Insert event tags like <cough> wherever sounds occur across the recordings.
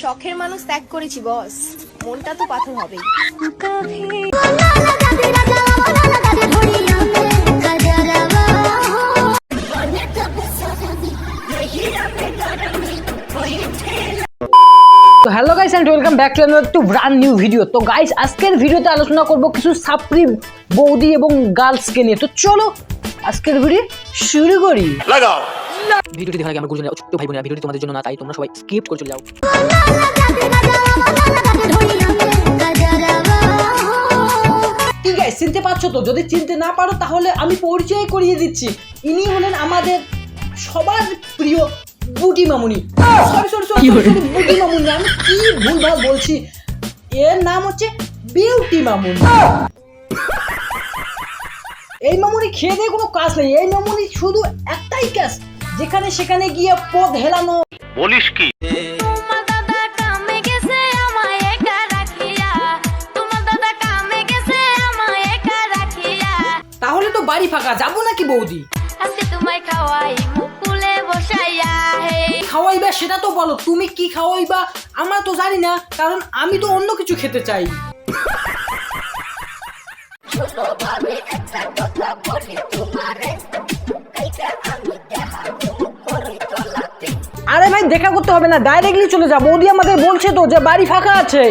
শখের মানুষ ত্যাগ করেছি বস। মনটা তো পাথর হবেই। তো hello guys and welcome back to another to brand new video তো গাইস আজকের ভিডিওতে আলোচনা করব কিছু সাপ্রি বৌদি এবং গার্লসকে নিয়ে। তো চলো আজকের ভিডিও শুরু করি। লাগাও। ভিডিওটি দেখার আগে আমার গুরুজনেরা ছোট্ট ভাই বোনেরা ভিডিওটি তোমাদের জন্য না তাই তোমরা সবাই স্কিপ করে চলে যাও। চিনতে পারছ তো? যদি চিনতে না পারো তাহলে আমি পরিচয় করিয়ে দিচ্ছি। ইনি হলেন আমাদের সবার প্রিয় বুটি মামুনি। সরি সরি সরি বুটি মামুনি আমি কি ভুলভাল বলছি? এর নাম হচ্ছে বিউটি মামুনি। এই মামুনি খেয়ে দিয়ে কোনো কাজ নেই। এই মামুনি শুধু একটাই কাজ যেখানে সেখানে গিয়ে পদ হেলানো। বলিস কি? দাদা কামে গেছে আমায় একা রাখিয়া। তোমার দাদা কামে গেছে আমায় একা রাখিয়া। তাহলে তো বাড়ি ফাঁকা যাব নাকি বৌদি? তোমায় খাওয়াই মুকুলে খাওয়াইবা সেটা তো বলো তুমি কি খাওয়াইবা? আমরা তো জানি না কারণ আমি তো অন্য কিছু খেতে চাই। আরে ভাই দেখা করতে হবে না ডাইরেক্টলি চলে যা বৌদি আমাদের বলছে তো যে বাড়ি ফাঁকা আছে।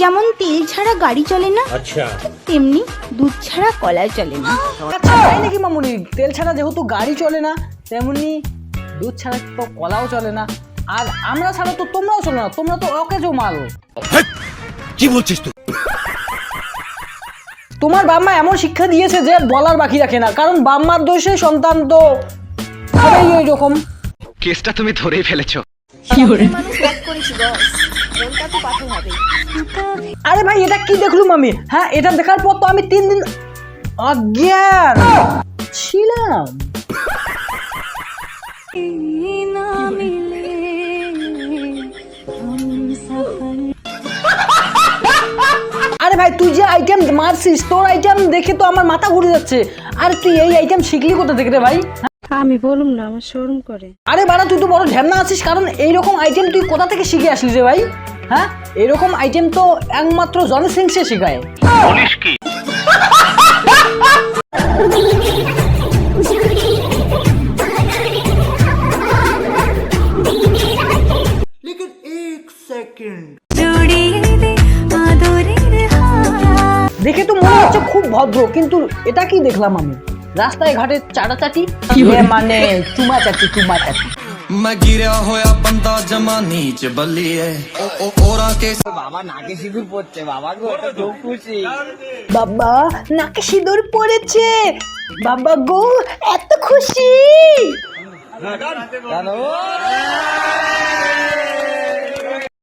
যেমন তেল ছাড়া গাড়ি চলে না আচ্ছা। তেমনি দুধ ছাড়া কলা চলে না। আচ্ছা, তাই নাকি মামুনি? তেল ছাড়া যেহেতু গাড়ি চলে না তেমনি দুধ ছাড়া তো কলাও চলে না। আর আমরা ছাড়া তো তোমরাও চলে না তোমরা তো অকেজো মাল। কি বলছিস তুই? তোমার বাম্মা এমন শিক্ষা দিয়েছে যে বলার বাকি রাখে না কারণ বাম্মার দোষে সন্তান তো ওই রকম কেসটা তুমি ধরেই ফেলেছো। আরে ভাই এটা কি দেখলুম আমি? হ্যাঁ এটা দেখার পর তো আমি তিন দিন অজ্ঞান ছিলাম। তুই যে আইটেম মারছিস তোর আইটেম দেখে তো আমার মাথা ঘুরে যাচ্ছে। আর তুই এই আইটেম শিখলি কোথা থেকে রে ভাই? আমি বলুম না আমার শরম করে। আরে বাড়া তুই তো বড় ঝ্যামনা আছিস কারণ এইরকম আইটেম তুই কোথা থেকে শিখে আসলি রে ভাই? হ্যাঁ? এরকম আইটেম তো একমাত্র জনসিংসে শেখায়। <laughs> ভদ্র কিন্তু এটা কি দেখলাম আমি। রাস্তায় ঘাটে চাটাচাটি মানে চুমা চাটি চুমা চাটি मैं गिरा होया बंदा जमा नीच বাবা নাকে সিঁদুর গো পড়েছে। বাবা গো এত খুশি।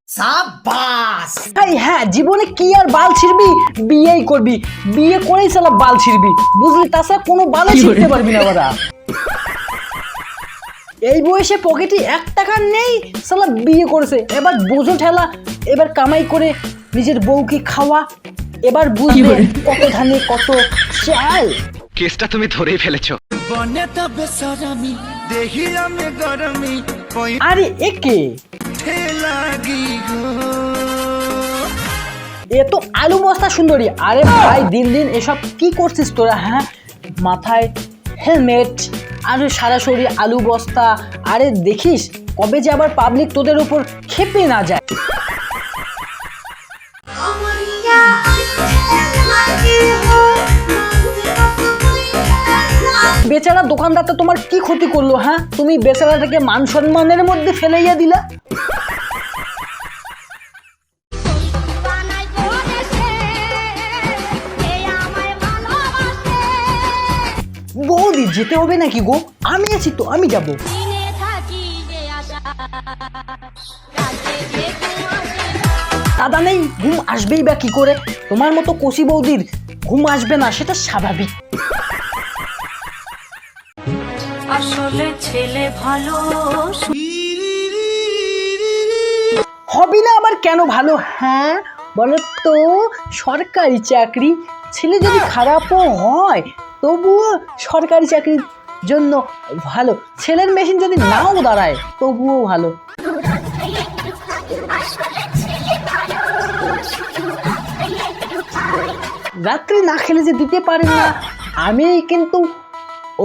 সাবাস এই হ্যাঁ জীবনে কি আর বাল ছিড়বি? বিয়েই করবি। বিয়ে করেই সালা বাল ছিড়বি। বুঝলি তাছাড়া কোনো বালে ছিড়তে পারবি না ওরা এই বয়সে পকেটে এক টাকা নেই সালা বিয়ে করেছে। এবার বোঝো ঠেলা এবার কামাই করে নিজের বউকে খাওয়া। এবার বুঝবে কত ধানে কত চাল। কেসটা তুমি ধরেই ফেলেছো। আরে একে পইঠে লাগি এ তো আলু বস্তা সুন্দরী। আরে ভাই, দিন দিন এসব কি করছিস তোরা হ্যাঁ? মাথায় হেলমেট আর সারা শরীর আলু বস্তা। আরে দেখিস, কবে যে আবার পাবলিক তোদের উপর খেপে না যায়। বেচারা দোকানদারটা তোমার কি ক্ষতি করল হ্যাঁ? তুমি বেচারাটাকে মান সম্মানের মধ্যে ফেলাইয়া দিলা। যেতে হবে নাকি গো? আমি আছি তো আমি যাব। দাদা নেই ঘুম আসবেই বা কি করে? তোমার মতো কষি বৌদির ঘুম আসবে না সেটা স্বাভাবিক। আসলে ছেলে ভালো হবি না আবার কেন ভালো? হ্যাঁ বলো তো সরকারি চাকরি ছেলে যদি খারাপও হয় তবুও সরকারি চাকরির জন্য ভালো। ছেলের মেশিন যদি নাও দাঁড়ায় তবুও ভালো। রাত্রি না খেলে যে দিতে পারেন না আমি কিন্তু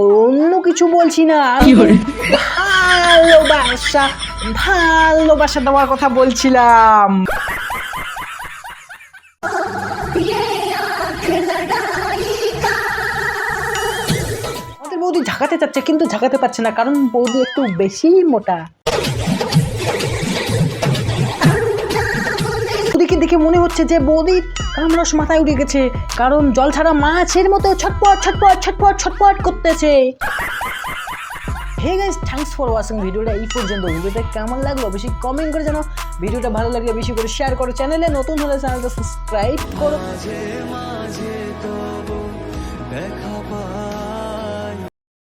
অন্য কিছু বলছি না। ভালোবাসা ভালোবাসা দেওয়ার কথা বলছিলাম। বৌদি ঝাঁকাতে চাচ্ছে, কিন্তু ঝাঁকাতে পারছে না, কারণ বৌদি একটু বেশি মোটা। বৌদিকে দেখে মনে হচ্ছে যে বৌদির কামরস মাথায় উঠে গেছে, কারণ জল ছাড়া মাছের মতো ছটপট ছটপট ছটপট ছটপট করতেছে। Hey guys thanks for watching ভিডিওটা এই পর্যন্ত। ভিডিওটা কেমন লাগল বেশি কমেন্ট করে জানো ভিডিওটা ভালো লাগলে বেশি করে শেয়ার করো। চ্যানেলে নতুন হলে চ্যানেলটা সাবস্ক্রাইব করো।